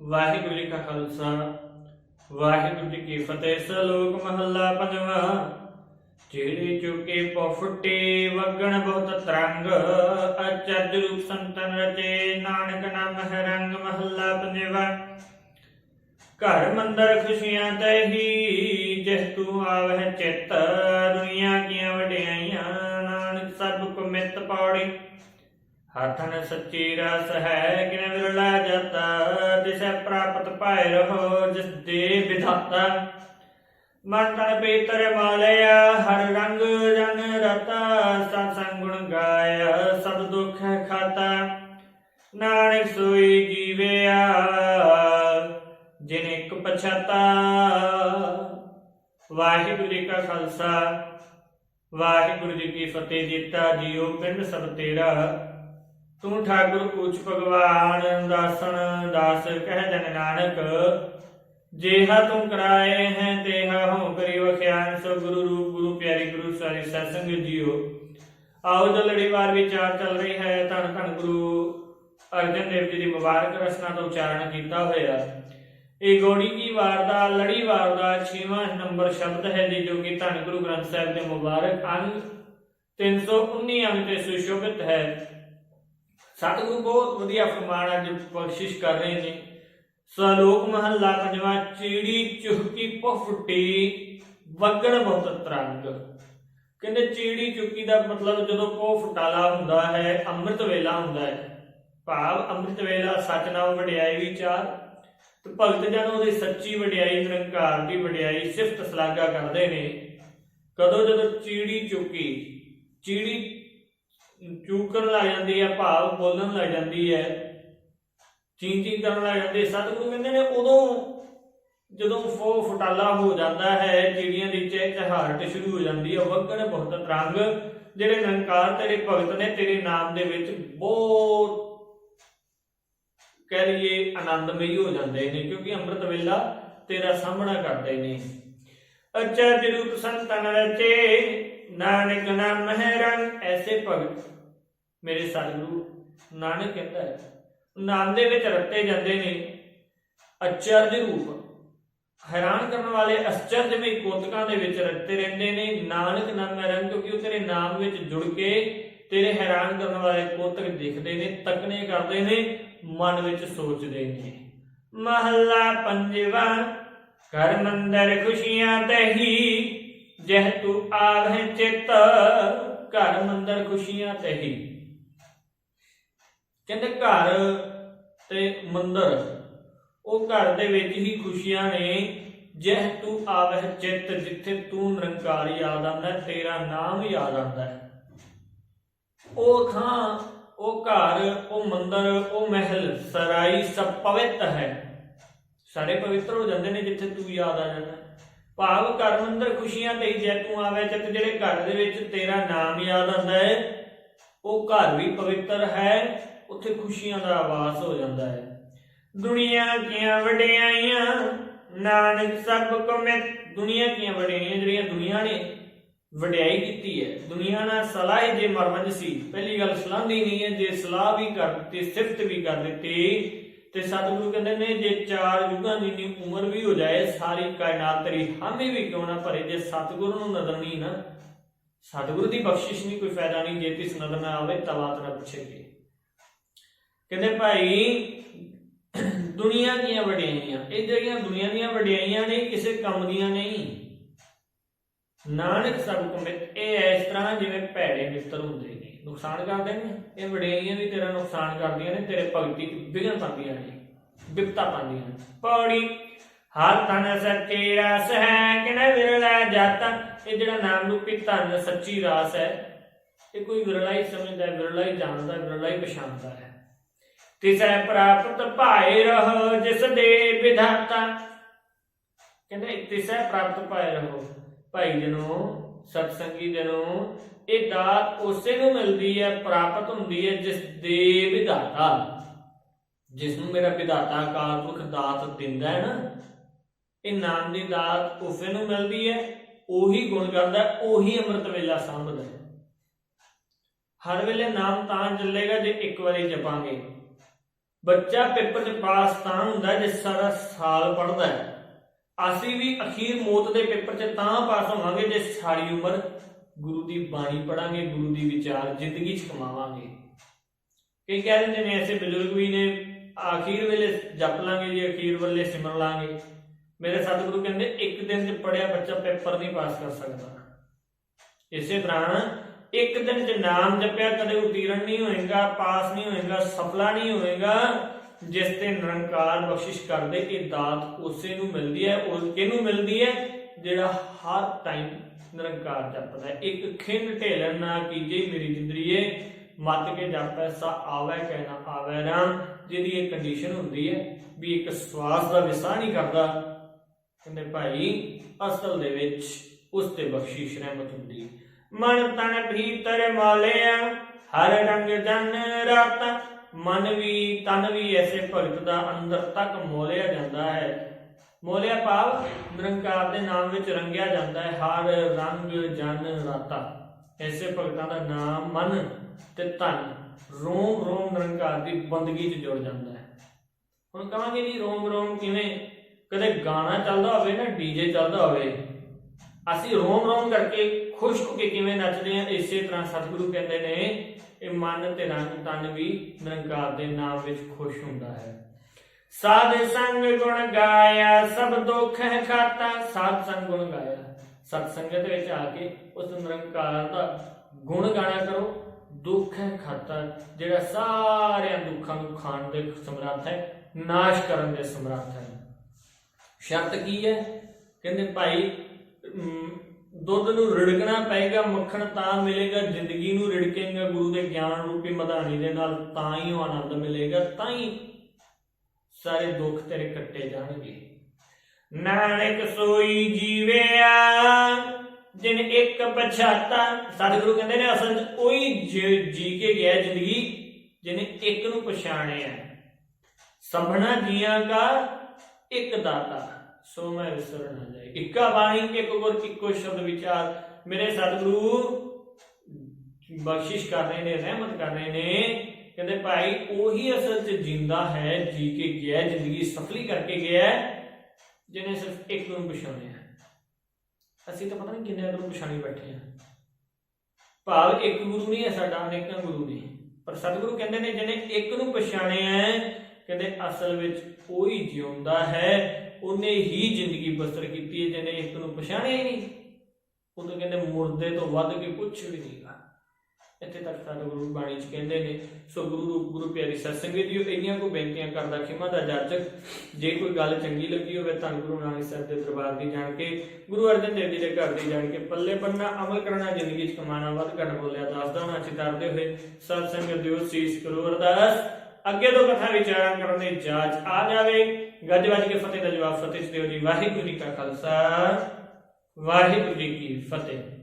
ਵਾਹਿਗੁਰੂ ਜੀ ਕਾ ਖਾਲਸਾ, ਵਾਹਿਗੁਰੂ ਜੀ ਕੀ ਫਤਿਹ, ਸਲੋਕ ਮਹੱਲਾ ਪੰਜਵਾਂ। ਜਿਹੜੇ ਚੁਕੇ ਪਫੁੱਟੇ ਵਗਣ ਬਹੁਤ ਤਰੰਗ, ਅਚਰਜ ਰੂਪ ਸੰਤਨ ਰਚੇ, ਨਾਨਕ ਨਾਮ ਹੈ ਰੰਗ ਮਹੱਲਾ ਪੰਜਵਾਂ। ਘਰ ਮੰਦਰ ਖੁਸ਼ੀਆਂ ਤਹਿ ਜਿਸ ਤੂੰ ਆਵਹਿ ਚਿੱਤ ਦੁਨੀਆ ਕੀਆਂ ਵਡਿਆਈਆਂ, ਨਾਨਕ ਸਭ ਕੋ ਮਿੱਤ ਪੌੜੀ। ਹੱਥਨ ਸੱਚੀ ਰਸ ਹੈ ਕਿਨ ਵਿਰਲਾ ਜਾਤਾ ਤਿਸੈ ਪ੍ਰਾਪਤ ਪਾਇ ਰਹੋ ਜਿਸ ਦੇ ਵਿਧਾਤਾ। ਮਨ ਤਨ ਪੀਤਰ ਮਾਲਿਆ, ਹਰ ਰੰਗ ਜਨ ਰਤਾ। ਸਤ ਸੰਗ ਗੁਣ ਸਭ ਦੁੱਖ ਖਾਤਾ। ਨਾਨਕ ਸੋਈ ਜੀਵਿਆ, ਜਿਨ ਇੱਕ ਪਛਾਤਾ। ਵਾਹਿਗੁਰੂ ਜੀ ਕਾ ਖਾਲਸਾ, ਵਾਹਿਗੁਰੂ ਜੀ ਕੀ ਫਤਿਹ ਜੀਤਾ, ਜੀਓ ਪਿੰਡ ਸਭ ਤੇਰਾ। ਤੂੰ ਠਾਕੁਰ ਕੂਚ ਭਗਵਾਨ ਦਾਸਨ ਦਾਸ ਕਹਿ ਜਨ ਨਾਨਕ। ਜੇਹਾ ਤੂੰ ਕਰਾਏ ਹੈ, ਤੇਹਾ ਹਉ ਕਰੀ ਵਖਿਆਨ। ਸੋ ਗੁਰੂ ਰੂਪ, ਗੁਰੂ ਪਿਆਰੀ, ਗੁਰੂ ਸਾਰੀ ਸਤਸੰਗ ਜੀਓ। ਆਓ ਜੋ ਲੜੀਵਾਰ ਵਿਚਾਰ ਚੱਲ ਰਹੀ ਹੈ। ਧੰਨ ਧੰਨ ਗੁਰੂ ਅਰਜਨ ਦੇਵ ਜੀ ਦੀ ਮੁਬਾਰਕ ਰਸਨਾ ਤੋਂ ਉਚਾਰਨ ਕੀਤਾ ਹੋਇਆ। ਇਹ ਗੋੜੀ ਕੀ ਵਾਰ ਦਾ ਲੜੀਵਾਰ ਦਾ 6ਵਾਂ ਨੰਬਰ ਸ਼ਬਦ ਹੈ ਜੀ, ਜੋ ਕਿ ਧੰਨ ਗੁਰੂ ਗ੍ਰੰਥ ਸਾਹਿਬ ਦੇ ਮੁਬਾਰਕ ਅੰਗ 319 ਅੰਗ ਤੇ ਸੁਸ਼ੋਭਿਤ ਹੈ। ਸਤਿਗੁਰੂ ਬਹੁਤ ਵਧੀਆ ਫਰਮਾਨ ਅੱਜ ਬਖਸ਼ਿਸ਼ ਕਰ ਰਹੇ ਨੇ। ਸਲੋਕ ਮਹੱਲਾ ਪੰਜਵਾਂ, ਚੀੜੀ ਚੁਹਕੀ ਪਫੁੱਟੀ ਵਗਣ ਬਹੁਤ ਤਰੰਗ। ਕਹਿੰਦੇ ਚੀੜੀ ਚੁੱਕੀ ਦਾ ਮਤਲਬ ਜਦੋਂ ਪੋ ਫੁਟਾਲਾ ਹੁੰਦਾ ਹੈ, ਅੰਮ੍ਰਿਤ ਵੇਲਾ ਹੁੰਦਾ ਹੈ। ਭਾਵ ਅੰਮ੍ਰਿਤ ਵੇਲਾ ਸੱਚ ਨਾਮ ਵਡਿਆਈ ਵਿਚਾਰ ਤੇ ਭਗਤ ਜਨ ਉਹਦੀ ਸੱਚੀ ਵਡਿਆਈ, ਨਿਰੰਕਾਰ ਦੀ ਵਡਿਆਈ ਸਿਫਤ ਸਲਾਗਾ ਕਰਦੇ ਨੇ। ਕਦੋਂ ਜਦੋਂ ਚੀੜੀ ਚੁੱਕੀ, ਚੀੜੀ ਚੂਕਣ ਲੱਗ ਜਾਂਦੀ ਹੈ, ਭਾਵ ਬੋਲਣ ਲੱਗ ਜਾਂਦੀ ਹੈ, ਚੀਂ ਚੀਂ ਕਰਨ ਲੱਗ ਜਾਂਦੀ ਸਤਿਗੁਰੂ ਕਹਿੰਦੇ ਨੇ, ਉਦੋਂ ਜਦੋਂ ਫੋ ਫਟਾਲਾ ਹੋ ਜਾਂਦਾ ਹੈ, ਚਿੜੀਆਂ ਦੀ ਚਹਿਚਹਾਟ ਸ਼ੁਰੂ ਹੋ ਜਾਂਦੀ ਹੈ, ਵਗਣ ਬਹੁਤ ਤਰੰਗ, ਜਿਹੜੇ ਨਿਰੰਕਾਰ ਤੇਰੇ ਭਗਤ ਨੇ ਤੇਰੇ ਨਾਮ ਦੇ ਵਿੱਚ ਬਹੁਤ ਕਹਿ ਲਈਏ ਆਨੰਦਮਈ ਹੋ ਜਾਂਦੇ ਨੇ, ਕਿਉਂਕਿ ਅੰਮ੍ਰਿਤ ਵੇਲਾ ਤੇਰਾ ਸਾਹਮਣਾ ਕਰਦੇ ਨੇ। ਅਚਰਜ ਰੂਪ ਸੰਤਨ ਰਚੇ ਨਾਨਕ ਨਾਮ ਹੈ ਐਸੇ ਭਗਤ। ਮੇਰੇ ਸਤਿਗੁਰੂ ਨਾਨਕ ਕਹਿੰਦਾ ਹੈ, ਨਾਮ ਦੇ ਵਿੱਚ ਰਤੇ ਜਾਂਦੇ ਨੇ ਅਚਰਜ ਰੂਪ। ਹੈਰਾਨ ਕਰਨ ਵਾਲੇ ਅਚਰਜਮਈ ਕੋਤਕਾਂ ਦੇ ਵਿੱਚ ਰਤੇ ਰਹਿੰਦੇ ਨੇ। ਨਾਨਕ ਨਾਮ ਹੈ ਕਿਉਂਕਿ ਉਹ ਤੇਰੇ ਨਾਮ ਵਿੱਚ ਜੁੜ ਕੇ ਤੇਰੇ ਹੈਰਾਨ ਕਰਨ ਵਾਲੇ ਕੋਤਕ ਦਿਖਦੇ ਨੇ ਤੱਕਣੇ ਕਰਦੇ ਨੇ, ਮਨ ਵਿੱਚ ਸੋਚਦੇ ਨੇ। ਮਹੱਲਾ ਪੰਜਵਾ, ਘਰ ਮੰਦਰ ਖੁਸ਼ੀਆਂ ਤਹੀ ਜਹ ਤੂੰ ਆਵਹਿ ਚਿਤ, ਘਰ ਮੰਦਰ ਖੁਸ਼ੀਆਂ ਤਹੀ ਕਹਿੰਦੇ ਘਰ ਤੇ ਮੰਦਰ, ਉਹ ਘਰ ਦੇ ਵਿੱਚ ਹੀ ਖੁਸ਼ੀਆਂ ਨੇ। ਜਹ ਤੂੰ ਆਵਹਿ ਚਿਤ, ਜਿੱਥੇ ਤੂੰ ਨਿਰੰਕਾਰ ਯਾਦ ਆਉਂਦਾ, ਤੇਰਾ ਨਾਮ ਯਾਦ ਆਉਂਦਾ। ਹੈ ਉਹ ਥਾਂ, ਉਹ ਘਰ, ਉਹ ਮੰਦਰ, ਉਹ ਮਹਿਲ, ਸਰਾਈ ਸਭ ਪਵਿੱਤ ਹੈ। ਸਾਰੇ ਪਵਿੱਤਰ ਹੋ ਜਾਂਦੇ ਨੇ ਜਿੱਥੇ ਤੂੰ ਯਾਦ ਆ ਜਾਂਦਾ। ਭਾਵ ਘਰ ਮੰਦਰ ਖੁਸ਼ੀਆਂ ਤੇ ਜੇ ਤੂੰ ਆਵੇ ਤੇ ਜਿਹੜੇ ਘਰ ਦੇ ਵਿੱਚ ਤੇਰਾ ਨਾਮ ਯਾਦ ਆਉਂਦਾ ਹੈ, ਉਹ ਘਰ ਵੀ ਪਵਿੱਤਰ ਹੈ, ਉੱਥੇ ਖੁਸ਼ੀਆਂ ਦਾ ਆਵਾਸ ਹੋ ਜਾਂਦਾ ਹੈ। ਦੁਨੀਆ ਕੀਆਂ ਵਡਿਆਈਆਂ, ਨਾਨਕ ਸਭ ਕੋ ਮੈਂ, ਦੁਨੀਆ ਕੀਆਂ ਵਡਿਆਈਆਂ ਜਿਹੜੀਆਂ ਦੁਨੀਆ ਨੇ ਵਡਿਆਈ ਕੀਤੀ ਹੈ, ਦੁਨੀਆ ਨਾਲ ਸਲਾਹ ਜੇ ਮਰਮੰਜ ਸੀ, ਪਹਿਲੀ ਗੱਲ ਸਲਾਹ ਨਹੀਂ ਹੈ, ਜੇ ਸਲਾਹ ਵੀ ਕਰ ਦਿੱਤੀ, ਸਿਫਤ ਵੀ ਕਰ ਦਿੱਤੀ ਤੇ ਸਤਿਗੁਰੂ ਕਹਿੰਦੇ ਨੇ, ਜੇ ਚਾਰ ਯੁਗਾਂ ਦੀ ਨੀ ਉਮਰ ਵੀ ਹੋ ਜਾਏ, ਸਾਰੀ ਕਾਇਨਾਤ ਤੇਰੀ ਹਾਮੀ ਵੀ ਕਿਉਂ ਨਾ ਭਰੇ ਜੇ ਸਤਿਗੁਰੂ ਨੂੰ ਨਜ਼ਰ ਨਹੀਂ ਨਾ, ਸਤਿਗੁਰੂ ਦੀ ਬਖਸ਼ਿਸ਼ ਨਹੀਂ, ਕੋਈ ਫਾਇਦਾ ਨਹੀਂ, ਜੇ ਤਿਸ ਨਜ਼ਰ ਨਾ ਆਵੇ ਤਾਂ ਬਾਤ ਪੁੱਛੇਗੀ ਕਹਿੰਦੇ ਭਾਈ, ਦੁਨੀਆ ਦੀਆਂ ਵਡਿਆਈਆਂ, ਇਹ ਜਿਹੜੀਆਂ ਦੁਨੀਆ ਦੀਆਂ ਵਡਿਆਈਆਂ ਨੇ, ਕਿਸੇ ਕੰਮ ਦੀਆਂ ਨਹੀਂ। ਨਾਨਕ ਸਭ ਕੋ ਇਹ ਇਸ ਤਰ੍ਹਾਂ ਜਿਵੇਂ ਭੈੜੇ ਬਿਸਤਰ ਹੁੰਦੇ। ਨੁਕਸਾਨ ਕਰਦੇ ਨੇ। ਇਹ ਵਡਿਆਈਆਂ ਵੀ ਤੇਰਾ ਨੁਕਸਾਨ ਕਰਦੀਆਂ ਨੇ, ਤੇਰੇ ਭਗਤੀ ਚ ਪਾਉਂਦੀਆਂ ਨੇ, ਵਿਪਤਾ ਪਾਉਂਦੀਆਂ ਨੇ। ਪੌੜੀ, ਹਰ ਤਨ ਸੱਚੀ ਰਸ ਹੈ ਕਿਨੇ ਵਿਰਲਾ ਜਾਤਾ ਇਹ ਜਿਹੜਾ ਨਾਮ ਰੂਪੀ ਧਨ ਸੱਚੀ ਰਸ ਹੈ, ਇਹ ਕੋਈ ਵਿਰਲਾ ਹੀ ਸਮਝਦਾ ਹੈ ਵਿਰਲਾ ਹੀ ਜਾਣਦਾ ਹੈ ਵਿਰਲਾ ਹੀ ਪਛਾਣਦਾ ਹੈ। ਤਿਸੈ ਪ੍ਰਾਪਤ ਭਾਏ ਰਹੋ, ਜਿਸ ਦੇ ਵਿਧਾਤਾ। ਕਹਿੰਦੇ ਤਿਸੈ ਪ੍ਰਾਪਤ ਭਾਏ ਰਹੋ, ਭਾਈ ਜਨੋ, ਸਤਸੰਗੀ ਜਨੋ ਇਹ ਦਾਤ ਉਸੇ ਨੂੰ ਮਿਲਦੀ ਹੈ, ਪ੍ਰਾਪਤ ਹੁੰਦੀ ਹੈ, ਜਿਸ ਦੇ ਵਿਧਾਤਾ। ਜਿਸ ਨੂੰ ਮੇਰਾ ਵਿਧਾਤਾ ਅਕਾਲ ਦਾਤ ਦਿੰਦਾ ਹੈ ਨਾ, ਇਹ ਨਾਮ ਦੀ ਦਾਤ ਉਸੇ ਨੂੰ ਮਿਲਦੀ ਹੈ, ਉਹੀ ਗੁਣ ਕਰਦਾ, ਉਹੀ ਅੰਮ੍ਰਿਤ ਵੇਲਾ ਸੰਭਦਾ ਹਰ ਵੇਲੇ ਨਾਮ ਤਾਂ ਚੱਲੇਗਾ ਜੇ ਇੱਕ ਵਾਰੀ ਜਪਾਂਗੇ। ਬੱਚਾ ਪੇਪਰ 'ਚ ਪਾਸ ਤਾਂ ਹੁੰਦਾ ਜੇ ਸਾਰਾ ਸਾਲ ਪੜ੍ਹਦਾ ਹੈ। ਅਸੀਂ ਵੀ ਅਖੀਰ ਮੌਤ ਦੇ ਪੇਪਰ 'ਚ ਤਾਂ ਪਾਸ ਹੋਵਾਂਗੇ ਜੇ ਸਾਰੀ ਉਮਰ ਗੁਰੂ ਦੀ ਬਾਣੀ ਪੜਾਂਗੇ, ਗੁਰੂ ਦੀ ਵਿਚਾਰ ਜ਼ਿੰਦਗੀ 'ਚ ਕਮਾਵਾਂਗੇ। ਕਈ ਕਹਿ ਦਿੰਦੇ ਨੇ, ਐਸੇ ਬਜ਼ੁਰਗ ਵੀ ਨੇ ਆਖੀਰ ਵੇਲੇ ਜਪ ਲਾਂਗੇ ਜੀ, ਅਖੀਰ ਵੇਲੇ ਸਿਮਰ ਲਾਂਗੇ। ਮੇਰੇ ਸਤਿਗੁਰੂ ਕਹਿੰਦੇ, ਇੱਕ ਦਿਨ 'ਚ ਪੜਿਆ ਬੱਚਾ ਪੇਪਰ ਨਹੀਂ ਪਾਸ ਕਰ ਸਕਦਾ। ਇਸੇ ਤਰ੍ਹਾਂ, ਇੱਕ ਦਿਨ 'ਚ ਨਾਮ ਜਪਿਆ, ਕਦੇ ਉਤੀਰਣ ਨਹੀਂ ਹੋਏਗਾ, ਪਾਸ ਨਹੀਂ ਹੋਏਗਾ, ਸਫਲਾ ਨਹੀਂ ਹੋਏਗਾ, ਜਿਸ ਤੇ ਨਿਰੰਕਾਰ ਬਖਸ਼ਿਸ਼ ਕਰਦੇ, ਇਹ ਦਾਤ ਉਸੇ ਨੂੰ ਮਿਲਦੀ ਹੈ, ਉਹ ਕਿਹਨੂੰ ਮਿਲਦੀ ਹੈ? ਜਿਹੜਾ ਹਰ ਟਾਈਮ ਨਿਰੰਕਾਰ ਜਪਦਾ ਇੱਕ ਖਿੰਡ ਢੇਲਣ ਨਾ ਕੀਜੇ ਮੇਰੀ ਜਿੰਦਰੀਏ? ਮੱਤ ਕੇ ਜਪੈ, ਸਾ ਆਵੈ, ਕਹਿ ਨਾ ਆਵੈ ਰਾਮ। ਜਿਹਦੀ ਇਹ ਕੰਡੀਸ਼ਨ ਹੁੰਦੀ ਹੈ ਵੀ ਇੱਕ ਸਵਾਸ ਦਾ ਵਿਸਾਹ ਨਹੀਂ ਕਰਦਾ, ਕਹਿੰਦੇ ਭਾਈ, ਅਸਲ ਦੇ ਵਿੱਚ ਉਸ ਤੇ ਬਖਸ਼ਿਸ਼ ਰਹਿਮਤ ਹੁੰਦੀ ਮਨ ਤਨ ਭੀਤਰ ਮਾਲਿਆ, ਹਰ ਰੰਗ ਜਨ ਰਾਤਾ। ਮਨ ਵੀ ਤਨ ਵੀ ਐਸੇ ਭਗਤ ਦਾ ਅੰਦਰ ਤੱਕ ਮੋਲਿਆ ਜਾਂਦਾ ਹੈ। ਮੋਲਿਆ ਭਾਵ ਨਿਰੰਕਾਰ ਦੇ ਨਾਮ ਵਿੱਚ ਰੰਗਿਆ ਜਾਂਦਾ ਹੈ। ਹਰ ਰੰਗ, ਜਨ, ਰਾਤਾ। ਐਸੇ ਭਗਤਾਂ ਦਾ ਨਾਮ ਮਨ ਤੇ ਤਨ ਰੋਮ ਰੋਮ ਨਿਰੰਕਾਰ ਦੀ ਬੰਦਗੀ 'ਚ ਜੁੜ ਜਾਂਦਾ ਹੈ। ਹੁਣ ਕਹਾਂਗੇ ਜੀ, ਰੋਮ ਰੋਮ ਕਿਵੇਂ? ਕਦੇ ਗਾਣਾ ਚੱਲਦਾ ਹੋਵੇ ਨਾ, ਡੀਜੇ ਚੱਲਦਾ ਹੋਵੇ, ਅਸੀਂ ਰੋਮ ਰੋਮ ਕਰਕੇ ਖੁਸ਼ ਹੋ ਕੇ ਕਿਵੇਂ ਨੱਚਦੇ ਆ ਇਸੇ ਤਰ੍ਹਾਂ ਸਤਿਗੁਰੂ ਕਹਿੰਦੇ ਨੇ, ਇਹ ਮਨ ਤੇ ਰੰਗ, ਤਨ ਵੀ ਨਿਰੰਕਾਰ ਦੇ ਨਾਮ ਵਿੱਚ ਖੁਸ਼ ਹੁੰਦਾ ਹੈ। ਸਾਧ ਸੰਗ ਗੁਣ ਗਾਇਆ, ਸਭ ਦੁੱਖ ਹੈ ਖਾਤਾ। ਸਾਧ ਸੰਗ ਗੁਣ ਗਾਇਆ। ਸਤ ਸੰਗਤ ਵਿੱਚ ਆ ਕੇ ਉਸ ਨਿਰੰਕਾਰ ਦਾ ਗੁਣ ਗਾਣਾ ਕਰੋ, ਦੁੱਖ ਹੈ ਖਾਤਾ, ਜਿਹੜਾ ਸਾਰਿਆਂ ਦੁੱਖਾਂ ਨੂੰ ਖਾਣ ਦੇ ਸਮਰੱਥ ਹੈ, ਨਾਸ਼ ਕਰਨ ਦੇ ਸਮਰੱਥ ਹੈ। ਸ਼ਰਤ ਕੀ ਹੈ? ਕਹਿੰਦੇ ਭਾਈ ਦੁੱਧ ਨੂੰ ਰਿੜਕਣਾ ਪਏਗਾ, ਮੱਖਣ ਤਾਂ ਮਿਲੇਗਾ, ਜ਼ਿੰਦਗੀ ਨੂੰ ਰਿੜਕੇਗਾ, ਗੁਰੂ ਦੇ ਗਿਆਨ ਰੂਪੀ ਮਧਾਣੀ ਦੇ ਨਾਲ ਤਾਂ ਹੀ ਉਹ ਆਨੰਦ ਮਿਲੇਗਾ, ਤਾਂ ਹੀ ਸਾਰੇ ਦੁੱਖ ਤੇਰੇ ਕੱਟੇ ਜਾਣਗੇ। ਨਾਨਕ ਸੋਈ ਜੀਵਿਆ, ਜਿਨ ਇੱਕ ਪਛਾਤਾ। ਸਤਿਗੁਰੂ ਕਹਿੰਦੇ ਨੇ ਅਸਲ 'ਚ ਉਹੀ ਜੀ ਕੇ ਗਿਆ ਜ਼ਿੰਦਗੀ ਜਿਹਨੇ ਇੱਕ ਨੂੰ ਪਛਾਣਿਆ। ਸੰਭਣਾ ਜੀਆਂ ਦਾ ਇੱਕ ਦਾਤਾ, ਸੋ ਮੈਂ ਵਿਸਰ ਨਾ ਜਾਏ। ਇੱਕਾ ਬਾਣੀ, ਇੱਕ ਗੁਰ, ਇੱਕੋ ਸ਼ਬਦ ਵਿਚਾਰ। ਮੇਰੇ ਸਤਿਗੁਰੂ ਬਖਸ਼ਿਸ਼ ਕਰ ਰਹੇ ਨੇ, ਰਹਿਮਤ ਕਰ ਰਹੇ ਨੇ। ਕਹਿੰਦੇ ਭਾਈ, ਉਹੀ ਅਸਲ 'ਚ ਜਿੰਦਾ ਹੈ, ਜੀ ਕੇ ਗਿਆ, ਜ਼ਿੰਦਗੀ ਸਫਲੀ ਕਰਕੇ ਗਿਆ ਜਿਹਨੇ ਸਿਰਫ ਇੱਕ ਨੂੰ ਪਛਾਣਿਆ ਅਸੀਂ ਤਾਂ ਪਤਾ ਨਹੀਂ ਕਿੰਨੇ ਨੂੰ ਪਛਾਣੀ ਬੈਠੇ ਆ ਭਾਵ ਇੱਕ ਗੁਰੂ ਨਹੀਂ ਹੈ ਸਾਡਾ, ਅਨੇਕਾਂ ਗੁਰੂ ਨੇ। ਪਰ ਸਤਿਗੁਰੂ ਕਹਿੰਦੇ ਨੇ, ਜਿਹਨੇ ਇੱਕ ਨੂੰ ਪਛਾਣਿਆ ਹੈ, ਕਹਿੰਦੇ ਅਸਲ ਵਿੱਚ ਉਹੀ ਜਿਉਂਦਾ ਹੈ, ਉਹਨੇ ਹੀ ਜ਼ਿੰਦਗੀ ਬਸਰ ਕੀਤੀ ਹੈ, ਜਿਹਨੇ ਇੱਕ ਨੂੰ ਪਛਾਣਿਆ ਹੀ ਨਹੀਂ। ਉਹ ਤਾਂ ਕਹਿੰਦੇ ਮੁਰਦੇ ਤੋਂ ਵੱਧ ਕੇ ਕੁਝ ਵੀ ਨਹੀਂਗਾ ਇੱਥੇ ਤੱਕ ਸਾਡੇ ਗੁਰੂ ਬਾਣੀ ਚ ਕਹਿੰਦੇ ਨੇ, ਸੋ ਗੁਰੂ ਰੂਪ, ਗੁਰੂ ਪਿਆਰੀ ਸਤਸੰਗਤ ਜੀਓ ਇੰਨੀਆਂ ਕੋ ਬੇਨਤੀਆਂ ਕਰਦਾ ਖਿਮਾ ਦਾ ਜਾਚਕ, ਜੇ ਕੋਈ ਗੱਲ ਚੰਗੀ ਲੱਗੀ ਹੋਵੇ ਤਾਂ ਗੁਰੂ ਨਾਨਕ ਸਾਹਿਬ ਦੇ ਦਰਬਾਰ ਦੀ ਜਾਣ ਕੇ, ਗੁਰੂ ਅਰਜਨ ਦੇਵ ਜੀ ਦੇ ਘਰ ਦੀ ਜਾਣ ਕੇ ਪੱਲੇ ਬੰਨਾ ਅਮਲ ਕਰਨਾ, ਜ਼ਿੰਦਗੀ ਚ ਕਮਾਣਾ ਵੱਧ ਘੱਟ ਬੋਲਿਆ, ਦੱਸਦਾ ਹੋਣਾ, ਚਿਤਾਰਦੇ ਹੋਏ ਸਤਸੰਗਤ ਦਿਓ, ਸੀਸ ਕਰੋ, ਅਰਦਾਸ। ਅੱਗੇ ਤੋਂ ਕਥਾ ਵਿਚਾਰਾਂ ਕਰਨ ਦੀ ਜਾਚ ਆ ਜਾਵੇ। ਗੱਜ ਵੱਜ ਕੇ ਫਤਿਹ ਦਾ ਜਵਾਬ ਫਤਿਹ ਦਿਓ ਜੀ। ਵਾਹਿਗੁਰੂ ਜੀ ਕਾ ਖਾਲਸਾ। ਵਾਹਿਗੁਰੂ ਜੀ ਕੀ ਫਤਿਹ।